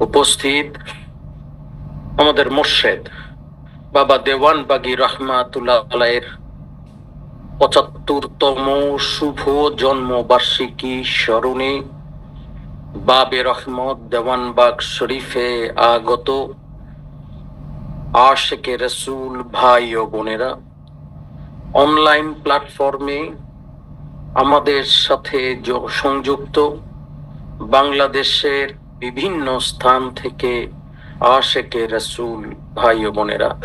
উপস্থিত আমাদের মোর্শেদ বাবা দেওয়ান বাগি রহমাতুল্লাহ আলাইয়ের পঁচাত্তরতম শুভ জন্ম বার্ষিকী স্মরণে বাবে রহমত দেওয়ানবাগ শরীফে আগত আশেকে রসুল ভাই ও বোনেরা, অনলাইন প্ল্যাটফর্মে আমাদের সাথে সংযুক্ত বাংলাদেশের বিভিন্ন স্থান থেকে আশেকে রসুল, ভাই ও বোনেরা।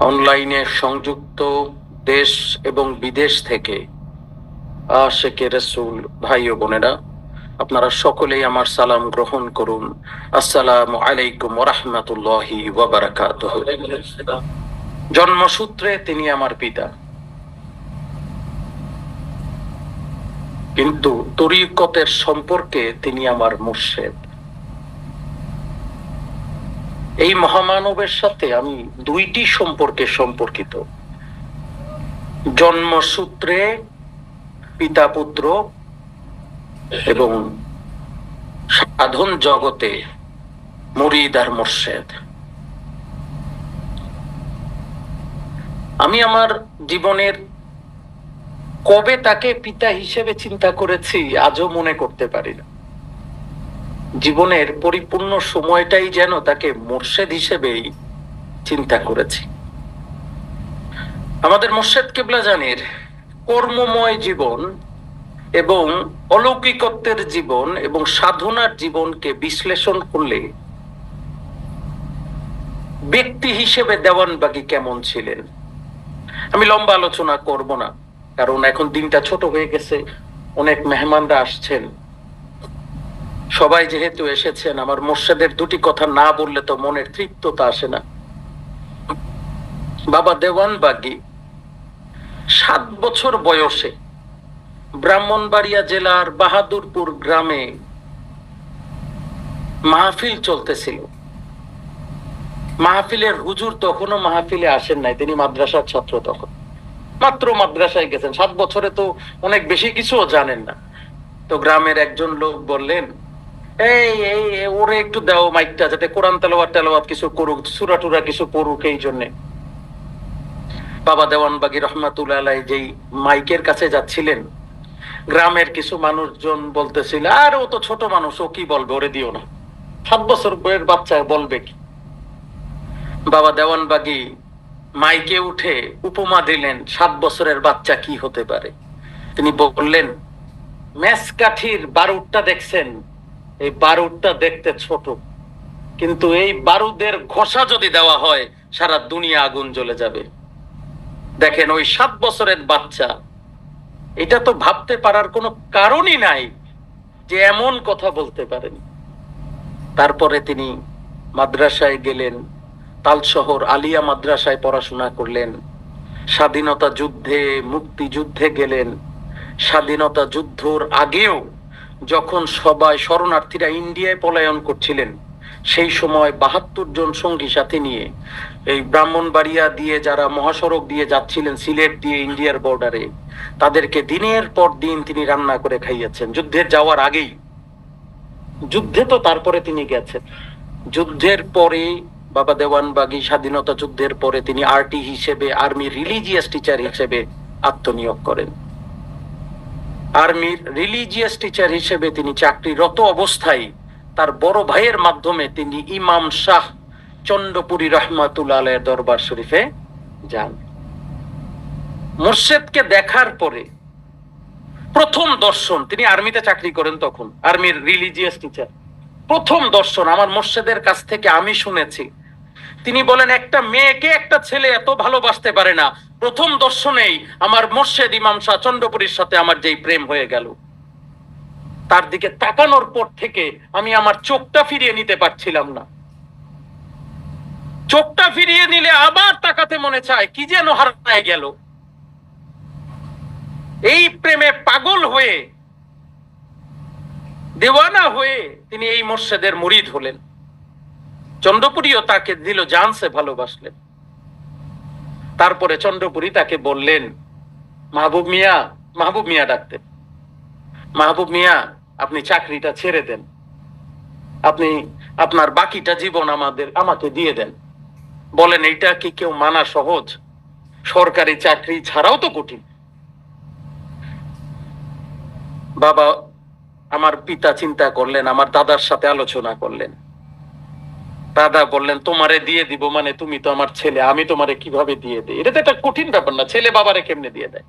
অনলাইনে সংযুক্ত দেশ এবং বিদেশ থেকে আশেকে রসুল, ভাই ও বোনেরা, আপনারা সকলেই আমার সালাম গ্রহণ করুন। আসসালামু আলাইকুম ওয়াবারাকাতুহু। জন্মসূত্রে তিনি আমার পিতা। কিন্তু তরিকতের সম্পর্কে তিনি আমার মুর্শেদ। এই মহামানবের সাথে আমি দুইটি সম্পর্কে সম্পর্কিত। জন্মসূত্রে পিতা পুত্র এবং সাধন জগতে মুরিদ আর মোর্শেদ। আমি আমার জীবনের কবে তাকে পিতা হিসেবে চিন্তা করেছি আজও মনে করতে পারি না। জীবনের পরিপূর্ণ সময়টাই যেন তাকে মোর্শেদ হিসেবেই চিন্তা করেছি। আমাদের মোর্শেদ কেবলা জানের কর্মময় জীবন এবং অলৌকিকত্বের জীবন এবং সাধনার জীবনকে বিশ্লেষণ করলে ব্যক্তি হিসেবে দেওয়ানবাগি কেমন ছিলেন? আমি লম্বা আলোচনা করব না। কারণ এখন দিনটা ছোট হয়ে গেছে, অনেক মেহমানরা আসছেন। সবাই যেহেতু এসেছেন, আমার মোর্শেদের দুটি কথা না বললে তো মনের তৃপ্ততা আসে না। বাবা দেওয়ানবাগি, সাত বছর বয়সে ব্রাহ্মণবাড়িয়া জেলার বাহাদুরপুর গ্রামে মাহফিল চলতেছিল। মাহফিলের হুজুর তখনও মাহফিলে আসেন নাই, তিনি মাদ্রাসার ছাত্র তখন। মাত্র মাদ্রাসায় গেছেন। সাত বছরে তো অনেক বেশি কিছুও জানেন না। তো গ্রামের একজন লোক বললেন, এই এই ওরে একটু দাও মাইকটা যাতে কোরআন তেলাওয়াত তেলাওয়াত কিছু করুক সুরা টুরা কিছু পড়ুক এই জন্যে। বাবা দেওয়ানবাগি রহমাতুল্লাহ আলাই যেই মাইকের কাছে যাচ্ছিলেন, গ্রামের কিছু মানুষজন বলতেছিল, আর, ও তো ছোট মানুষ, ও কি বলবে? ওরে দিও না। সাত বছর বয়সের বাচ্চা বলবে কি? বাবা দেওয়ানবাগি মাইকে উঠে উপমা দিলেন, সাত বছরের বাচ্চা কি হতে পারে? তিনি বললেন ম্যাচ কাঠির বারুদটা দেখছেন, এই বারুদটা দেখতে ছোট। কিন্তু এই বারুদের ঘষা যদি দেওয়া হয়, সারা দুনিয়া আগুন জ্বলে যাবে। দেখেন, ওই সাত বছরের বাচ্চা, এটা তো ভাবতে পারার কোনো কারণই নাই যে এমন কথা বলতে পারেন। তারপরে তিনি মাদ্রাসায় গেলেন তালশহর আলিয়া মাদ্রাসায় পড়াশোনা করলেন। স্বাধীনতা যুদ্ধে, মুক্তিযুদ্ধে গেলেন। স্বাধীনতা যুদ্ধর আগেও যখন সবাই শরণার্থীরা ইন্ডিয়ায় পলায়ন করছিলেন, সেই সময় বাহাত্তর জন সঙ্গী সাথে নিয়ে এই ব্রাহ্মণবাড়িয়া দিয়ে যারা মহাসড়ক দিয়ে যাচ্ছিলেন, সিলেট দিয়ে ইন্ডিয়ার বর্ডারে তাদেরকে দিনের পর দিন তিনি রান্না করে খাইয়েছেন। যুদ্ধের যাওয়ার আগেই। যুদ্ধে তো তারপরে তিনি গেছেন। যুদ্ধের পরে বাবা দেওয়ানবাগি স্বাধীনতা যুদ্ধের পরে তিনি আরটি হিসেবে আর্মি রিলিজিয়াস টিচার হিসেবে আত্মনিয়োগ করেন। আর্মির রিলিজিয়াস টিচার হিসেবে তিনি চাকরিরত অবস্থায় তার বড় ভাইয়ের মাধ্যমে তিনি ইমাম শাহ চন্দ্রপুরী রহমাতুল্লাহ আলাইয়ের দরবার শরীফে যান। মুর্শেদকে দেখার পরে প্রথম দর্শন, তিনি আর্মিতে চাকরি করেন তখন, আর্মির রিলিজিয়াস টিচার। প্রথম দর্শন আমার মোর্শেদের কাছ থেকে আমি শুনেছি। তিনি বলেন, একটা মেয়েকে একটা ছেলে এত ভালোবাসতে পারে না। প্রথম দর্শনেই আমার মোর্শেদ ইমাম শাহ চন্দ্রপুরীর সাথে আমার যেই প্রেম হয়ে গেল। তার দিকে তাকানোর পর থেকে আমি আমার চোখটা ফিরিয়ে নিতে পারছিলাম না। চোখটা ফিরিয়ে নিলে আবার তাকাতে মনে চায়, কি যেন হারায় গেল। এই প্রেমে পাগল হয়ে, দেওয়ানা হয়ে তিনি এই মোর্শেদের মুরিদ হলেন। চন্দ্রপুরীও তাকে দিল জানসে ভালোবাসলেন। তারপরে চন্দ্রপুরী তাকে বললেন, মাহবুব মিয়া মাহবুব মিয়া ডাকতেন। মাহবুব মিয়া, আপনি চাকরিটা ছেড়ে দেন। আপনি আপনার বাকিটা জীবন আমাদের, আমাকে দিয়ে দেন। বলেন, এইটা কি কেউ মানা সহজ? সরকারি চাকরি ছাড়াও তো কঠিন। বাবা, আমার পিতা চিন্তা করলেন, আমার দাদার সাথে আলোচনা করলেন। দাদা বললেন, তোমারে দিয়ে দিব মানে তুমি তো আমার ছেলে, আমি তোমারে কীভাবে দিয়ে দিই? এটা তো একটা কঠিন ব্যাপার না, ছেলে বাবারে কেমনে দিয়ে দেয়?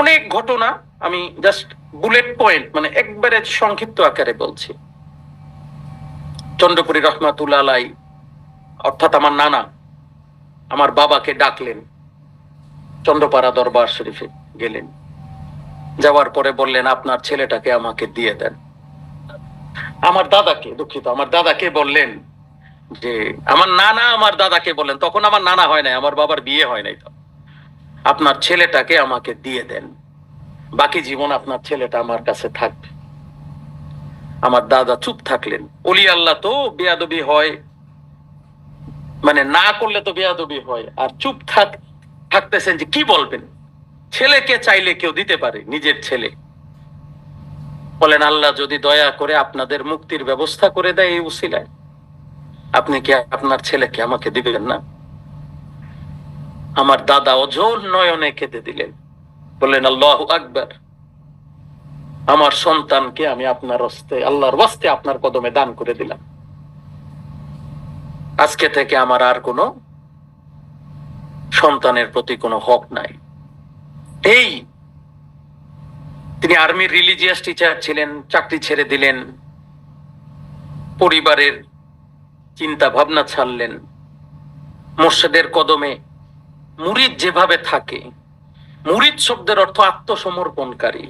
অনেক ঘটনা, আমি জাস্ট বুলেট পয়েন্ট মানে একবারে সংক্ষিপ্ত আকারে বলছি। চন্দ্রপুরী রহমাতুল্লাহ আলাই, অর্থাৎ আমার নানা, আমার বাবাকে ডাকলেন, চন্দ্রপাড়া দরবার শরীফে গেলেন। যাওয়ার পরে বললেন, আপনার ছেলেটাকে আমাকে দিয়ে দেন। আমার দাদাকে দুঃখিত, আমার দাদাকে বললেন যে আমার নানা আমার দাদাকে বললেন তখন আমার নানা হয় নাই, আমার বাবার বিয়ে হয় নাই তো। আপনার ছেলেটাকে আমাকে দিয়ে দেন, বাকি জীবন আপনার ছেলেটা আমার কাছে থাকবে। আমার দাদা চুপ থাকলেন, অলি আল্লাহ তো বেয়াদবি হয় মানে না করলে তো বেয়াদবি হয়, আর চুপ থাক, থাকতেছেন যে কি বলবেন? ছেলেকে চাইলে কেউ দিতে পারে, নিজের ছেলে। বলেন, আল্লাহ যদি দয়া করে আপনাদের মুক্তির ব্যবস্থা করে দেয় এই উসিলায়। আপনি কি আপনার ছেলেকে আমাকে দিবেন না? আমার দাদা অজর নয়নে কেঁদে দিলেন। বললেন, আল্লাহ আকবর। আমার সন্তানকে আমি আপনার হস্তে, আল্লাহর ওয়াস্তে আপনার কদমে দান করে দিলাম। আজকে থেকে আমার আর কোনো সন্তানের প্রতি কোনো হক নাই। এই তিনি আর্মির রিলিজিয়াস টিচার ছিলেন, চাকরি ছেড়ে দিলেন। পরিবারের চিন্তা ভাবনা ছাড়লেন। মোর্শেদের কদমে মুরিদ যেভাবে থাকে, মুরিদ শব্দের অর্থ আত্মসমর্পণকারী।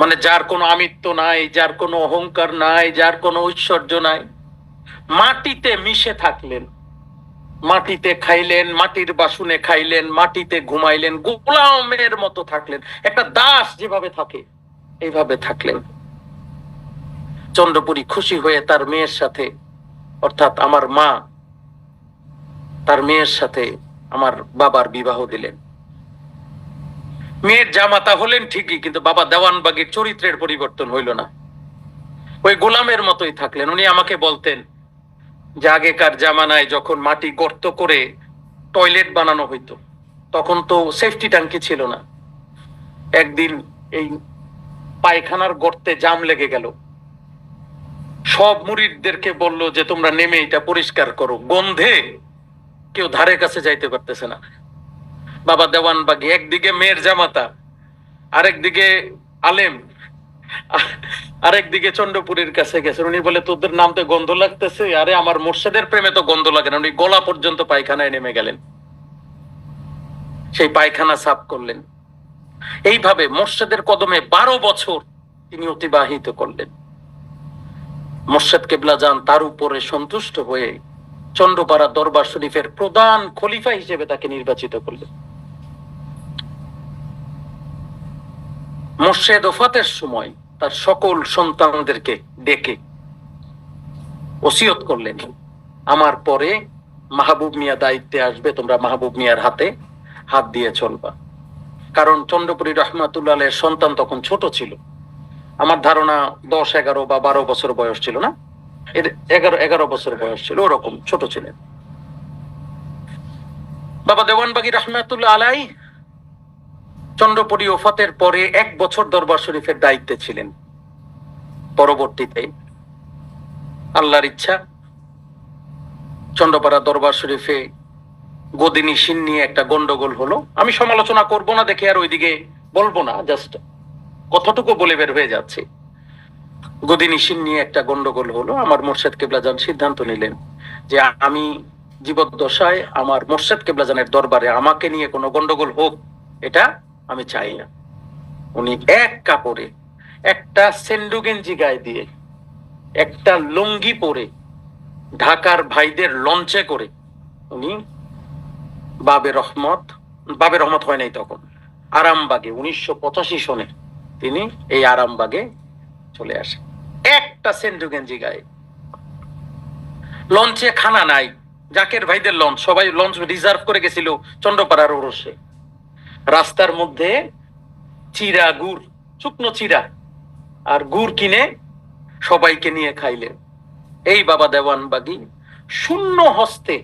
মানে যার কোনো আমিত্ব নাই, যার কোনো অহংকার নাই, যার কোনো ঐশ্বর্য নাই। মাটিতে মিশে থাকলেন। মাটিতে খাইলেন, মাটির বাসনে খাইলেন, মাটিতে ঘুমাইলেন, গোলামের মতো থাকলেন। একটা দাস যেভাবে থাকে, এইভাবে থাকলেন। চন্দ্রপুরী খুশি হয়ে তার মেয়ের সাথে অর্থাৎ আমার মা তার মেয়ের সাথে আমার বাবার বিবাহ দিলেন। মেয়ের জামাতা হলেন ঠিকই, কিন্তু বাবা দেওয়ানবাগের চরিত্রের পরিবর্তন হইল না। ওই গোলামের মতোই থাকলেন। উনি আমাকে বলতেন যে আগেকার জামানায় যখন মাটি গর্ত করে টয়লেট বানানো হইতো, তখন তো সেফটি ট্যাঙ্কি ছিল না। একদিন এই পায়খানার গর্তে জাম লেগে গেল। সব মুরিদদেরকে বলল যে তোমরা নেমে এটা পরিষ্কার করো। গন্ধে কেউ ধারে কাছে যাইতে পারতেছে না। বাবা দেওয়ান বাগি, একদিকে মেয়ের জামাতা, আরেকদিকে আলেম, আরেকদিকে চন্দ্রপুরীর কাছে গেছেন। উনি বলে, তোদের নাম তো গন্ধ লাগতেছে, আরে আমার মোর্শেদের প্রেমে তো গন্ধ লাগে না। উনি গলা পর্যন্ত পায়খানায় নেমে গেলেন। সেই পায়খানা সাফ করলেন। এইভাবে মোর্শেদের কদমে বারো বছর তিনি অতিবাহিত করলেন। মোর্শেদ কেবলা যান তার উপরে সন্তুষ্ট হয়ে চন্দ্রপাড়া দরবার শরীফের প্রধান খলিফা হিসেবে তাকে নির্বাচিত করলেন। মোর্শেদ ওফাতের সময় তার সকল সন্তানদেরকে ডেকে ওসিয়ত করলেন, আমার পরে মাহবুব মিয়া দায়িত্বে আসবে, তোমরা মাহবুব মিয়ার হাতে হাত দিয়ে চলবা। কারণ চন্দ্রপুরী রহমাতুল্লাহ সন্তান তখন ছোট ছিল। আমার ধারণা দশ, এগারো বা বারো বছর বয়স ছিল না? এগারো এগারো বছর বয়স ছিল, ওরকম ছোট ছিলেন বাবা দেওয়ানবাগি রহমাতুল্লাহ আলাই চন্দ্রপুরী ওফাতের পরে এক বছর দরবার শরীফের দায়িত্বে ছিলেন। পরবর্তীতে আল্লাহর ইচ্ছা চন্দ্রপাড়া দরবার শরীফে গদিনী সিন নিয়ে একটা গন্ডগোল হলো। আমি সমালোচনা করব না দেখে আর ওইদিকে বলব না জাস্ট কতটুকু বলে বের হয়ে যাচ্ছে? গদিনী সিন নিয়ে একটা গন্ডগোল হলো। আমার মোর্শেদ কেবলাজান সিদ্ধান্ত নিলেন যে আমি জীবদ্দশায় আমার মোর্শেদ কেবলাজানের দরবারে আমাকে নিয়ে কোনো গন্ডগোল হোক, এটা আমি চাই না। উনি এক কাপড়ে, একটা সেন্ডু গেঞ্জি গায়ে দিয়ে, একটা লুঙ্গি পরে, ঢাকার ভাইদের লঞ্চে করে, উনি বাবে রহমত বাবে রহমত হয় নাই তখন, আরামবাগে উনিশশো পঁচাশি সনে তিনি এই আরামবাগে চলে আসেন। একটা সেন্ডু গেঞ্জি গায়ে। লঞ্চে খানা নাই। জাকের ভাইদের লঞ্চ। সবাই লঞ্চ রিজার্ভ করে গেছিল চন্দ্রপাড়ার ওরসে। রাস্তার মধ্যে চিরা গুড়, শুকনো চিরা আর গুড় কিনে সবাইকে নিয়ে খাইলেন। এই বাবা দেওয়ানবাগি শূন্য হস্তে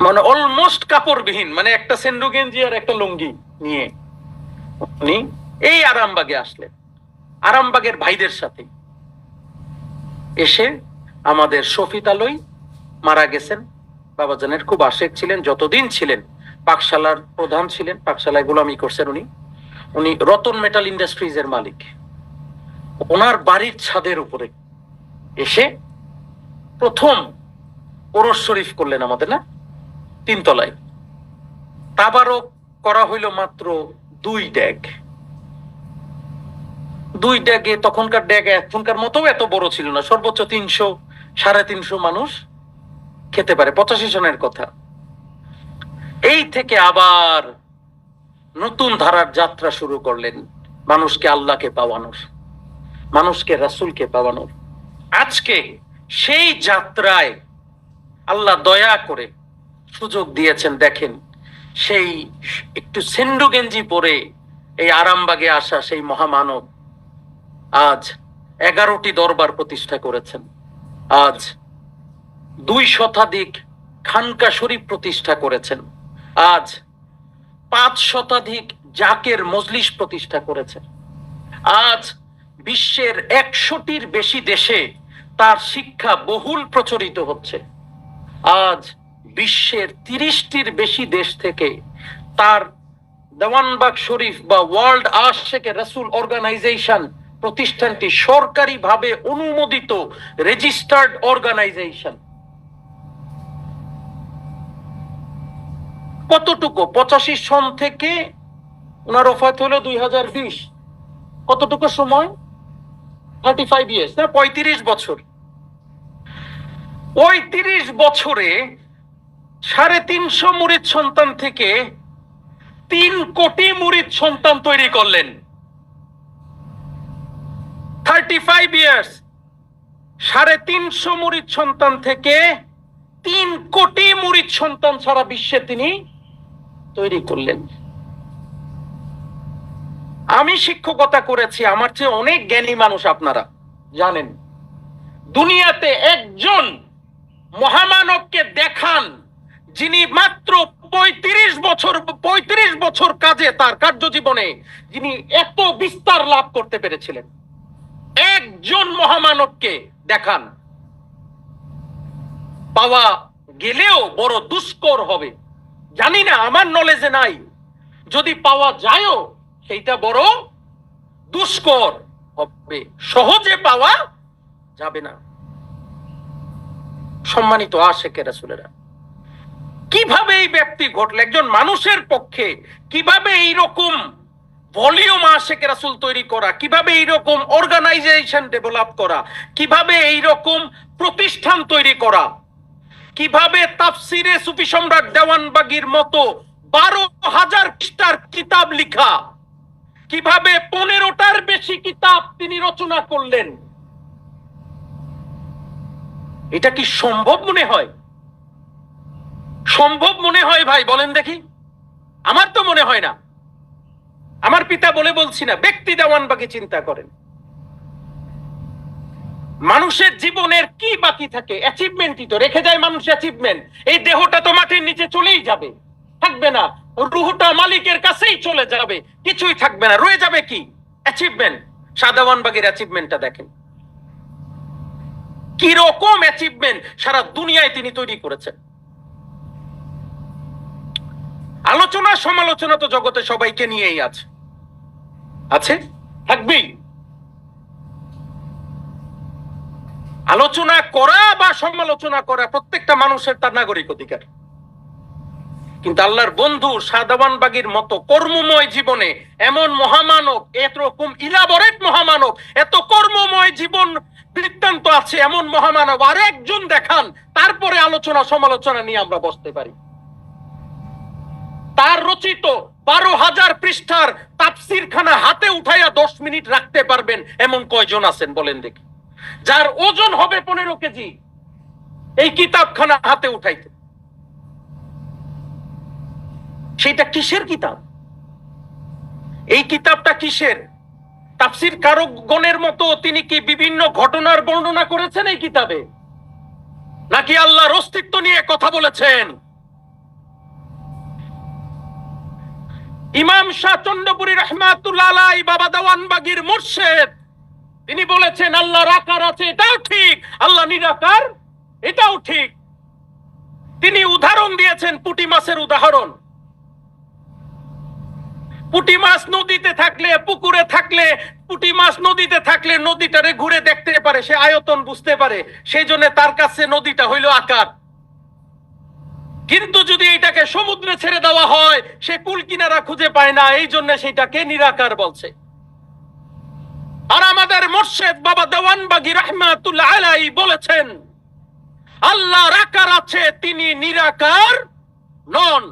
মানে অলমোস্ট কাপড়বিহীন মানে একটা সেন্ডু গেঞ্জি আর একটা লুঙ্গি নিয়ে উনি এই আরামবাগে আসলেন। আরামবাগের ভাইদের সাথে। এসে আমাদের শফিতালয় মারা গেছেন। বাবাজানের খুব আশেক ছিলেন, যতদিন ছিলেন। পাকশালার প্রধান ছিলেন, পাকশালায় গোলামি করছেন উনি। উনি রতন মেটাল ইন্ডাস্ট্রিজ এর মালিক। ওনার বাড়ির ছাদের উপরে এসে প্রথম ওরস শরীফ করলেন আমাদের, না? তিনতলায়। তাবারও করা হইল মাত্র দুই ড্যাগ দুই ড্যাগে তখনকার ড্যাগ এখনকার মতো এত বড় ছিল না, সর্বোচ্চ তিনশো, সাড়ে তিনশো মানুষ খেতে পারে, পঁচাশি জনের কথা। এই থেকে আবার নতুন ধারার যাত্রা শুরু করলেন মানুষকে আল্লাহকে পাওয়ানোর, মানুষকে রাসূলকে পাওয়ানোর। আজকে সেই যাত্রায় আল্লাহ দয়া করে সুযোগ দিয়েছেন, দেখেন সেই একটু সেন্ডু গেঞ্জি পরে এই আরামবাগে আসা সেই মহামানব আজ এগারোটি দরবার প্রতিষ্ঠা করেছেন। আজ দুই শতাধিক খানকা শরীফ প্রতিষ্ঠা করেছেন। আজ পাঁচ শতাধিক জাকের মজলিস প্রতিষ্ঠা করেছেন। আজ বিশ্বের একশোটির বেশি দেশে তার শিক্ষা বহুল প্রচলিত হচ্ছে। আজ বিশ্বের তিরিশটির বেশি দেশ থেকে তার দেওয়ানবাগ শরীফ বা ওয়ার্ল্ড আশেকে রাসূল অর্গানাইজেশন প্রতিষ্ঠানটি সরকারিভাবে অনুমোদিত রেজিস্টার্ড অর্গানাইজেশন। কতটুকু? পঁচাশি সন থেকে ওনার অফাত হলো দুই হাজার বিশ। কতটুকু সময়? থার্টি ফাইভ ইয়ার্স না, পঁয়ত্রিশ বছর। ওই তিরিশ বছরে সাড়ে তিনশো মুরিদ সন্তান থেকে তিন কোটি মুরিদ সন্তান তৈরি করলেন। থার্টি ফাইভ ইয়ার্স সাড়ে তিনশো মুরিদ সন্তান থেকে তিন কোটি মুরিদ সন্তান সারা বিশ্বে তিনি তৈরি করলেন। আমি শিক্ষকতা করেছি, আমার চেয়ে অনেক জ্ঞানী মানুষ আপনারা জানেন। দুনিয়াতে একজন মহামানবকে দেখান যিনি মাত্র পঁয়ত্রিশ বছর পঁয়ত্রিশ বছর কাজে তার কার্যজীবনে যিনি এত বিস্তার লাভ করতে পেরেছিলেন। একজন মহামানবকে দেখান। পাওয়া গেলেও বড় দুষ্কর হবে। জানি না, আমার নলেজে নাই। যদি পাওয়া যায়ও, সেইটা বড় দুষ্কর হবে। সহজে পাওয়া যাবে না। সম্মানিত আশেকে রাসুলেরা কীভাবে এই ব্যক্তি ঘটল? একজন মানুষের পক্ষে কীভাবে এই রকম ভলিউম আশেকে রাসুল তৈরি করা? কীভাবে এই রকম অর্গানাইজেশন ডেভেলপ করা? কীভাবে এই রকম প্রতিষ্ঠান তৈরি করা? কীভাবে তাফসিরে সুফি সম্রাট দেওয়ানবাগির মতো বারো হাজার পৃষ্ঠার কিতাব লিখা? কীভাবে পনেরোটার বেশি কিতাব তিনি রচনা করলেন? এটা কি সম্ভব মনে হয়? সম্ভব মনে হয় ভাই, বলেন দেখি। আমার তো মনে হয় না। আমার পিতা বলে বলছি না, ব্যক্তি দেওয়ানবাগি চিন্তা করেন। মানুষের জীবনের কি বাকি থাকে? অ্যাচিভমেন্টই তো রেখে যায় মানুষ অ্যাচিভমেন্ট এই দেহটা তো মাটির নিচে চলেই যাবে। থাকবে না। রুহটা মালিকের কাছেই চলে যাবে। কিছুই থাকবে না। রয়ে যাবে কি? অ্যাচিভমেন্ট সাদাওয়ানবাগের অ্যাচিভমেন্টটা দেখেন। কি রকম অ্যাচিভমেন্ট সারা দুনিয়ায় তিনি তৈরি করেছেন। আলোচনা সমালোচনা তো জগতে সবাইকে নিয়েই আছে। আছে? থাকবেই। আলোচনা করা বা সমালোচনা করা প্রত্যেকটা মানুষের তার নাগরিক অধিকার। কিন্তু আল্লাহর বন্ধু সাদাবানবাগির মতো কর্মময় জীবনে এমন মহামানব এরকম ইলাবরেট মহামানব, এত কর্মময় জীবন বৃত্তান্ত আছে এমন মহামানব আর একজন দেখান, তারপরে আলোচনা সমালোচনা নিয়ে আমরা বসতে পারি। তার রচিত বারো হাজার পৃষ্ঠার তাফসির খানা হাতে উঠাইয়া দশ মিনিট রাখতে পারবেন, এমন কয়জন আছেন বলেন দেখি। যার ওজন হবে পনেরো কেজি, এই কিতাবখানা হাতে উঠাইতে। সেটা কিসের কিতাব? এই কিতাবটা কিসের? তাফসির কারকগণের মতো তিনি কি বিভিন্ন ঘটনার বর্ণনা করেছেন এই কিতাবে? নাকি আল্লাহর অস্তিত্ব নিয়ে কথা বলেছেন? ইমাম শাহ চন্দ্রপুরী রহমাতুল্লাহ বাবা দেওয়ানবাগির মুর্শেদ। তিনি বলেছেন, আল্লাহ রাকার আছে, এটাও ঠিক। আল্লাহ নিরাকার, এটাও ঠিক। তিনি উদাহরণ দিয়েছেন পুটি মাছের উদাহরণ। পুটি মাছ নদীতে থাকলে, পুকুরে থাকলে, পুটি মাছ নদীতে থাকলে নদীটারে ঘুরে দেখতে পারে, সে আয়তন বুঝতে পারে। সেই জন্য তার কাছে নদীটা হইল আকার। কিন্তু যদি এটাকে সমুদ্রে ছেড়ে দেওয়া হয়, সে কুল কিনারা খুঁজে পায় না, এই জন্য সেটাকে নিরাকার বলছে। আর আমাদের মোর্শেদ বাবা দেওয়ানবাগি রহমাতুল্লাহ আলাই বলেছেন আল্লাহ রাকার আছে, তিনি নিরাকার নন।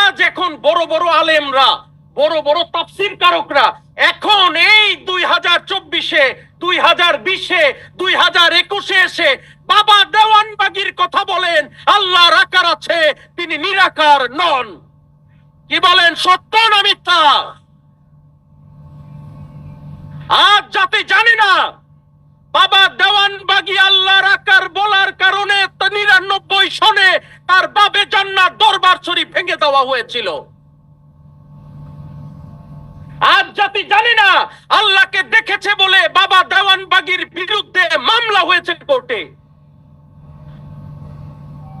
আজ এখন বড় বড় আলেমরা, বড় বড় তাফসির কারকরা, এখন এই দুই হাজার চব্বিশে, দুই হাজার বিশে, দুই হাজার একুশে এসে বাবা দেওয়ানবাগির কথা বলেন আল্লাহ রাকার আছে, তিনি নিরাকার নন। কি বলেন, সত্য না মিথ্যা? আজ যাতে জানি না, বাবা দেওয়ানবাগি আল্লাহ রাকার বলার কারণে নিরানব্বই সনে তার বাবে জান্নার দরবার শরীফ ভেঙে দেওয়া হয়েছিল। আজ জাতি জানি না, আল্লাহকে দেখেছে বলে বাবা দেওয়ানবাগির বিরুদ্ধে মামলা হয়েছে কোর্টে।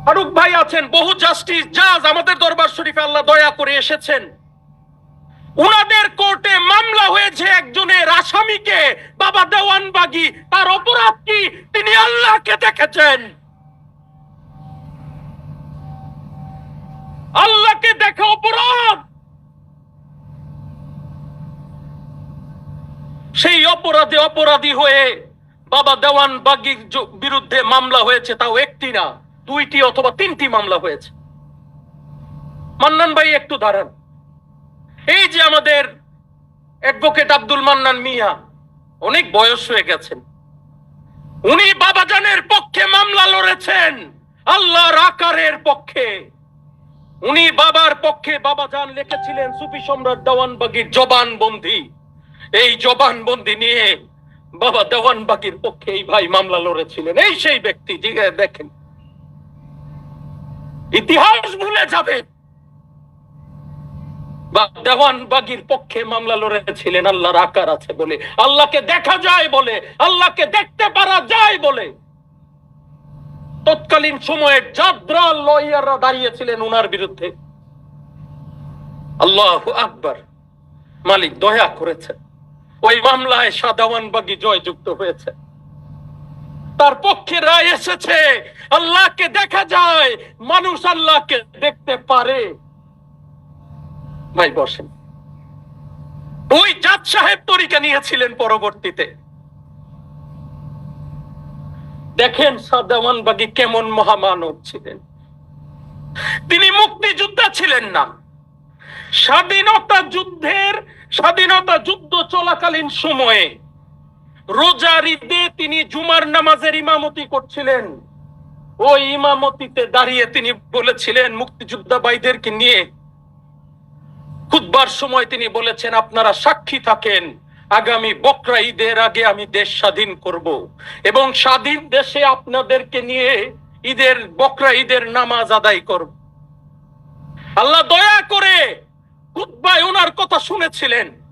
ফারুক ভাই আছেন, বহু জাস্টিস জাজ আমাদের দরবার শরীফে আল্লাহ দয়া করে এসেছেন। উনাদের কোর্টে মামলা হয়েছে একজনের আসামিকে, বাবা দেওয়ানবাগি, তার অপরাধ কি তিনি আল্লাহকে দেখেছেন। আল্লাহকে দেখে অপরাধ। সেই অপরাধে অপরাধী হয়ে বাবা দেওয়ান বাগির বিরুদ্ধে মামলা হয়েছে, তাও একটি না। দুইটি অথবা তিনটি মামলা হয়েছে। মান্নান ভাই, একটু দাঁড়ান। এই যে আমাদের অ্যাডভোকেট আব্দুল মান্নান মিয়া, অনেক বয়স হয়ে গেছেন। উনি বাবাজানের পক্ষে মামলা লড়েছেন, আল্লাহর আকারের পক্ষে। উনি বাবার পক্ষে বাবাজান লিখেছিলেন সুফি সম্রাট দেওয়ানবাগির জবানবন্দি। এই জবানবন্দি নিয়ে বাবা দেওয়ানবাগির পক্ষে এই ভাই মামলা লড়েছিলেন। এই সেই ব্যক্তি দেখেন। ইতিহাস ভুলে যাবে। বা দেওয়ানবাগির পক্ষে মামলা লড়েছিলেন, আল্লাহর আকার আছে বলে। আল্লাহকে দেখা যায় বলে, আল্লাহকে দেখতে পারা যায় বলে। তৎকালীন সময়ে যাত্রা লয়াররা দাঁড়িয়েছিলেন উনার বিরুদ্ধে। আল্লাহ আকবার। মালিক দয়া করেছে ওই মামলায় সাদাওয়ানবাগি জয়যুক্ত হয়েছে তার পক্ষে রায় এসেছে। আল্লাহকে দেখা যায়, মানুষ আল্লাহকে দেখতে পারে। ভাই, বসেন। ওই জাত সাহেব তরিকা নিয়েছিলেন পরবর্তীতে। দেখেন সাদামান বাগি কেমন মহামানব ছিলেন। তিনি মুক্তিযোদ্ধা ছিলেন না। স্বাধীনতা যুদ্ধের, স্বাধীনতা যুদ্ধ চলাকালীন সময়ে রোজার ঈদে তিনি জুমার নামাজের ইমামতি করছিলেন। ওই ইমামতিতে দাঁড়িয়ে তিনি বলেছিলেন মুক্তিযোদ্ধা ভাইদেরকে নিয়ে খুদবার সময় তিনি বলেছেন, আপনারা সাক্ষী থাকেন, আগামী বকরা ঈদের আগে আমি দেশ স্বাধীন করব। এবং স্বাধীন দেশে আপনাদেরকে নিয়ে ঈদের, বকরা ঈদের নামাজ আদায় করব। আল্লাহ দয়া করে খুতবায় ওনার কথা শুনেছিলেন।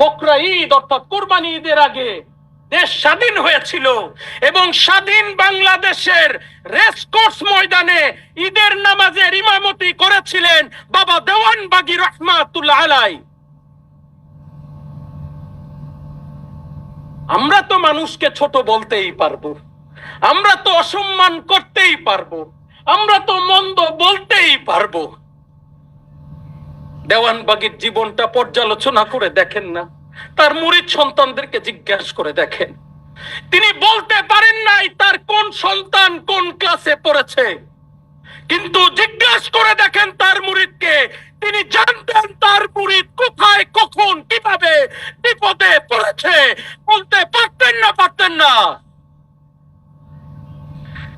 বকরা ঈদ অর্থাৎ কোরবানি ঈদের আগে দেশ স্বাধীন হয়েছিল এবং স্বাধীন বাংলাদেশের রেসকোর্স ময়দানে ঈদের নামাজের ইমামতি করেছিলেন বাবা দেওয়ান বাগি রহমাতুল্লাহ আলাই। আমরা তো মানুষকে ছোট বলতেই পারব, আমরা তো অসম্মান করতেই পারব, আমরা তো মন্দ বলতেই পারব। দেওয়ানবাগির জীবনটা পর্যালোচনা করে দেখেন না। তার মুরিদ সন্তানদেরকে জিজ্ঞাসা করে দেখেন। তিনি বলতে পারেন নাই তার কোন সন্তান কোন ক্লাসে পড়েছে। কিন্তু জিজ্ঞাসা করে দেখেন তার মুরিদকে, তিনি জানতেন তার মুরিদ কোথায়, কখন, কীভাবে বিপদে পড়েছে। বলতে পারতেন না পারতেন না।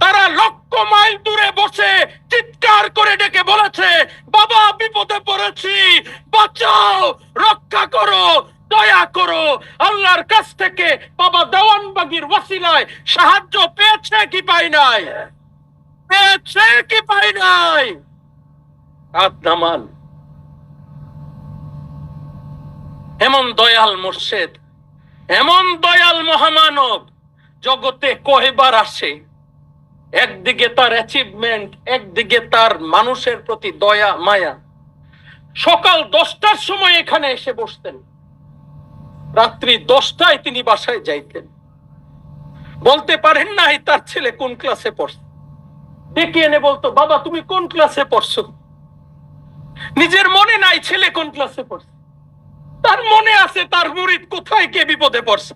তারা লক্ষ মাইল দূরে বসে চিৎকার করে ডেকে বলেছে, বাবা, বিপদে পড়েছি। বাঁচাও, রক্ষা করো, দয়া করো। আল্লাহর কাছ থেকে বাবা দেওয়ানবাগির ওয়াসিলায় সাহায্য পেয়েছে কি পাই নাই? পেয়েছে কি পাই নাই? হাত এমন দয়াল মুর্শেদ এমন দয়াল মহামানব, জগতে কয়বার আসে? একদিকে তার অ্যাচিভমেন্ট একদিকে তার মানুষের প্রতি দয়া, মায়া। সকাল দশটার সময় এখানে এসে বসতেন। রাত্রি দশটায় তিনি বাসায় যাইতেন। বলতে পারেন নাই তার ছেলে কোন ক্লাসে পড়ছে। ডেকে এনে বলতো, বাবা, তুমি কোন ক্লাসে পড়ছো? নিজের মনে নাই ছেলে কোন ক্লাসে পড়ছে। তার মনে আছে তার মুরিদ কোথায় কে বিপদে পড়ছে।